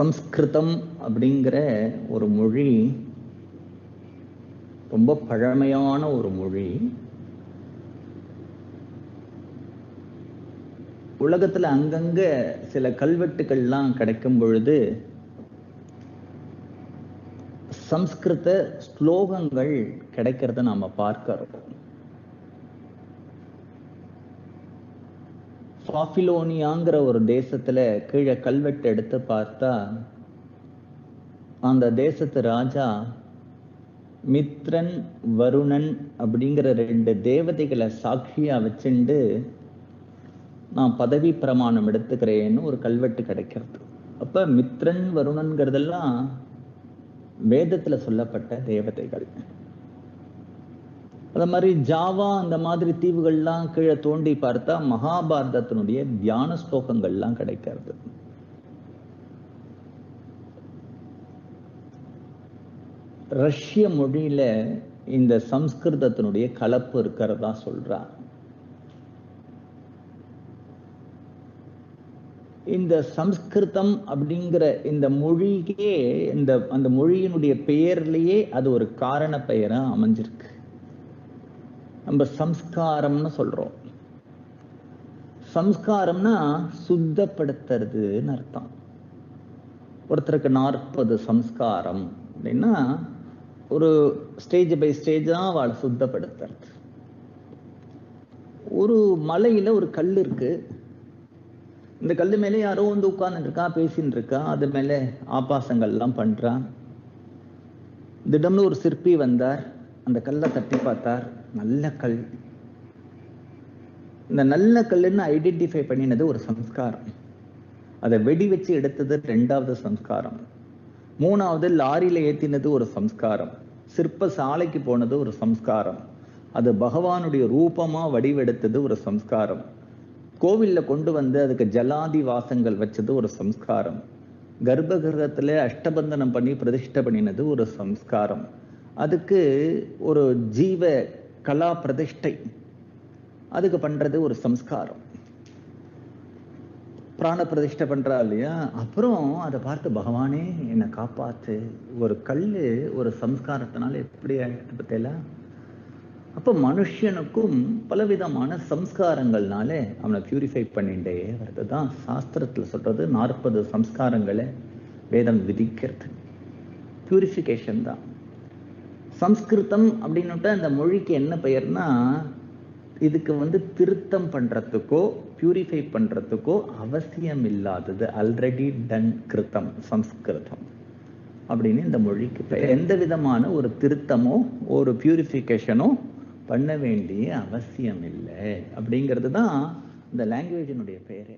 சம்ஸ்கிருதம் அப்படிங்கிற ஒரு மொழி ரொம்ப பழமையான ஒரு மொழி. உலகத்தில் அங்கங்க சில கல்வெட்டுகள்லாம் கிடைக்கும் பொழுது சம்ஸ்கிருத ஸ்லோகங்கள் கிடைக்கிறத நாம் பார்க்கிறோம். பாபிலோனியாங்கிற ஒரு தேசத்துல கீழே கல்வெட்டு எடுத்து பார்த்தா அந்த தேசத்து ராஜா மித்ரன் வருணன் அப்படிங்கிற ரெண்டு தேவதைகளை சாட்சியா வச்சுண்டு நான் பதவி பிரமாணம் எடுத்துக்கிறேன்னு ஒரு கல்வெட்டு கிடைக்கிறது. அப்ப மித்ரன் வருணன்கிறதெல்லாம் வேதத்துல சொல்லப்பட்ட தேவதைகள். அது மாதிரி ஜாவா அந்த மாதிரி தீவுகள்லாம் கீழே தோண்டி பார்த்தா மகாபாரதத்தினுடைய தியான ஸ்லோகங்கள்லாம் கிடைக்கிறது. ரஷ்ய மொழியில இந்த சம்ஸ்கிருதத்தினுடைய கலப்பு இருக்கிறதா சொல்றா இந்த சம்ஸ்கிருதம் அப்படிங்கிற இந்த மொழிக்கே இந்த அந்த மொழியினுடைய பெயர்லயே அது ஒரு காரண பெயரா அமைஞ்சிருக்கு. நம்ம சம்ஸ்காரம்னு சொல்றோம். சம்ஸ்காரம்னா சுத்தப்படுத்துறதுன்னு அர்த்தம். ஒருத்தருக்கு நாற்பது சம்ஸ்காரம் அப்படின்னா ஒரு ஸ்டேஜ் பை ஸ்டேஜா அவளை சுத்தப்படுத்துறது. ஒரு மலையில ஒரு கல் இருக்கு. இந்த கல் மேல யாரோ வந்து உட்கார்ந்துட்டு இருக்கா பேசின்னு இருக்கா அது மேல ஆபாசங்கள்லாம் பண்றான் திடம்னு ஒரு சிற்பி வந்தார். அந்த கல்லை தட்டி பார்த்தார் நல்ல கல். இந்த நல்ல கல்லுன்னு ஐடென்டிஃபை பண்ணினது ஒரு சம்ஸ்காரம். அதை வெடி வச்சு எடுத்தது ரெண்டாவது சம்ஸ்காரம். மூணாவது லாரியில ஏத்தினது ஒரு சம்ஸ்காரம். சிற்ப சாலைக்கு போனது ஒரு சம்ஸ்காரம். அது பகவானுடைய ரூபமாக வடிவெடுத்தது ஒரு சம்ஸ்காரம். கோவில்ல கொண்டு வந்து அதுக்கு ஜலாதி வாசங்கள் வச்சது ஒரு சம்ஸ்காரம். கர்ப்பகிரகத்தில் அஷ்டபந்தனம் பண்ணி பிரதிஷ்டை பண்ணினது ஒரு சம்ஸ்காரம். அதுக்கு ஒரு ஜீவ கலா பிரதிஷ்டை. அதுக்கு பண்ணுறது ஒரு சம்ஸ்காரம். பிராண பிரதிஷ்டை பண்ணுறா இல்லையா? அப்புறம் அதை பார்த்து பகவானே என்னை காப்பாற்று ஒரு கல் ஒரு சம்ஸ்காரத்தினால எப்படி ஆகிட்டு பத்தியல அப்போ மனுஷனுக்கும் பலவிதமான சம்ஸ்காரங்கள்னால அவனை பியூரிஃபை பண்ணிட்டே வருது தான் சாஸ்திரத்தில் சொல்கிறது நாற்பது சம்ஸ்காரங்களை வேதம் விதிக்கிறது. பியூரிஃபிகேஷன் தான். சம்ஸ்கிருதம் அப்படின்னுட்டு அந்த மொழிக்கு என்ன பெயர்னா இதுக்கு வந்து திருத்தம் பண்றதுக்கோ பியூரிஃபை பண்றதுக்கோ அவசியம் இல்லாதது ஆல்ரெடி டன் கிருத்தம் சம்ஸ்கிருதம் அப்படின்னு இந்த மொழிக்கு பெயர். எந்த விதமான ஒரு திருத்தமோ ஒரு பியூரிஃபிகேஷனோ பண்ண வேண்டிய அவசியம் இல்லை அப்படிங்கிறது தான் இந்த லாங்குவேஜினுடைய பெயரே.